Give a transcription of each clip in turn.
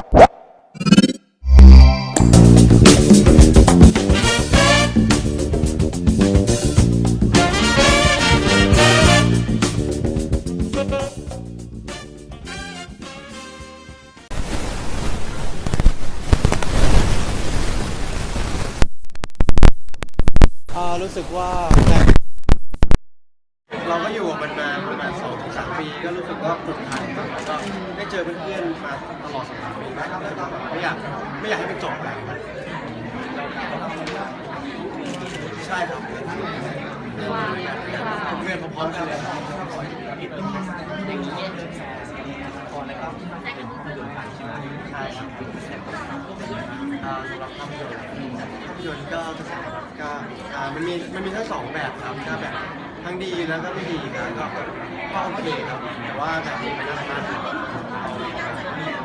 อารู้สึกว่าแรา ไม่อยากไม่อยากให้มันจบไปใช่ครับเรียนพร้อมๆกันเลยครับใช่ครับอ่าสำหรับภาพยนตร์ภาพยนตร์ก็กระแสก็อ่ามันมีมันมีทั้งสองแบบครับก็แบบทั้งดีแล้วก็ไม่ดีนะก็ก็โอเคครับแต่ว่าแบบนี้มันน่ารักมากครับ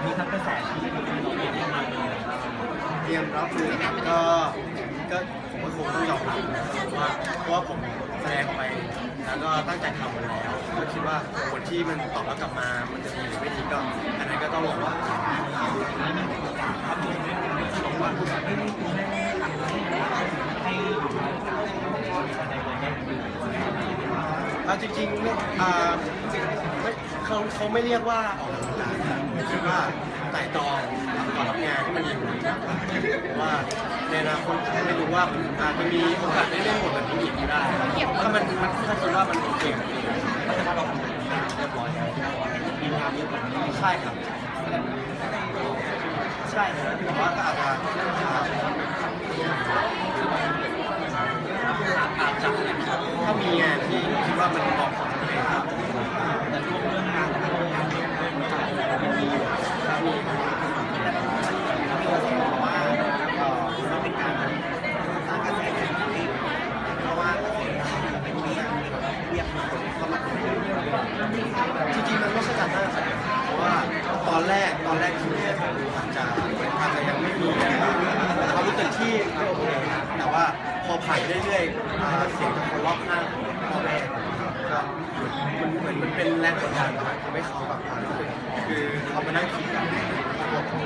มีทั้งกระแสที่เราเองที่มาเตรียมรับมือครับก็ก็ผมก็คงต้องยอมรับว่าเพราะว่าผมแสดงออกไปแล้วก็ตั้งใจทำมันแล้วก็คิดว่าผลที่มันตอบรับกลับมา มันจะดีหรือไม่ดีก็อันนั้นก็ต้องลองว่าให้อยู่ในการในเลยได้ดูอ่าจริงๆไม่อ่าไม่ เขาเขาไม่เรียกว่าออกกำลังกายครับคิดว่าไต่ตองก่อนรับงานที่มันดีกว่านี้มากกว่าว่าในอนาคตไม่รู้ว่าอาจจะมีโอกาสได้เล่นบทแบบนี้อีกก็ได้ถ้ามันมันถ้าคิดว่ามันโอเคกับตัวเองก็จะมาเราทำเรียบร้อยแล้วมีงานนี้แบบนี้ใช่ครับ ใช่แต่ว่าก็อาจจะอาจจะถ้ามีงานที่คิดว่ามันเหมาะสมกับตัวเองครับ แต่ช่วงเรื่องงานก็ต้องงานเรื่องเรื่องต่างๆมันมี ถ้ามีเพราะว่าเอ่อมันเป็นการสร้างกระแสที่เพราะว่าเป็นเรียกเรียกคนเข้ามาจริงๆมันไม่ใช่การสร้างกระแสเพราะว่าตอนแรกตอนแรกที่เรียกอาจจะอาจจะยังไม่มีอะไรมากแต่ความรู้สึกที่ก็โอเคแต่ ว่าพอผ่านไปเรื่อยๆอ่าเสียงจากคนรอบข้างพ่อแม่ก็มันเหมือนมันเป็นแรงกดดันทำให้เขาแบบอ่ารู้สึกคือเขามานั่งคิดกับผม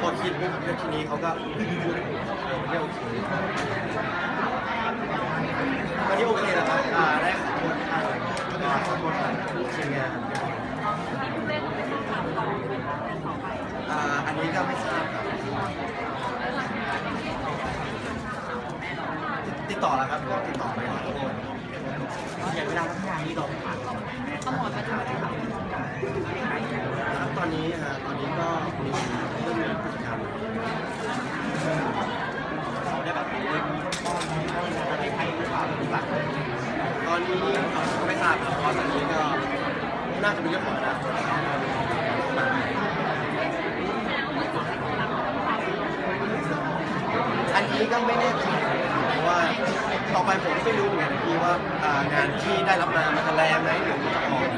พอคิดเรื่องทีนี้เขาก็พูดเออมันไม่โอเคตอนนี้โอเคแล้วครับอ่าได้ขอโทษทางอ่าขอโทษทางทีมงานอ่าอันนี้ก็ไม่ทราบครับติ ดต่อแล้วครับก็ติดต่อไปขอโทษอย่างเวลาทำงานนี้เราผ่านต้องหมดไปทำอะไรคะครับตอนนี้ฮะตอนนี้ก็มีเรื่องมีกิจกรรมเขาได้แบบเล่นป้อนอะไรให้หรือเปล่าหลักตอนนี้ก็ไม่ทราบครับเพราะตอนนี้ก็น่าจะเป็นเรื่องของอนาคตอันนี้ก็ไม่แน่ใจ ต่อไปผมก็ไม่รู้เหมือนกันพี่ว่าอ่างานที่ได้รับมามันจะแรงไหมหรือมันจะอ่อน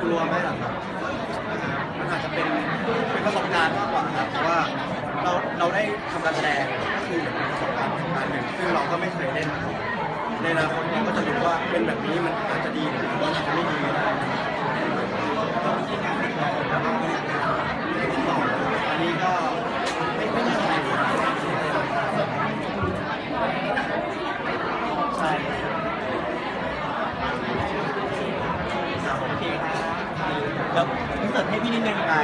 กลัวไหมล่ะครับมันอาจจะเป็นเป็นประสบการณ์มากกว่าครับเพราะว่าเราเราได้ทำการแสดงก็คือเหมือนเป็นประสบการณ์ประสบการณ์หนึ่งซึ่งเราก็ไม่เคยเล่นมาก่อนในอนาคตเราก็จะรู้ว่าเป็นแบบนี้มันอาจจะดีหรือว่าอาจจะไม่ดี แล้วพิเศษให้พี่นิดนึงอ่า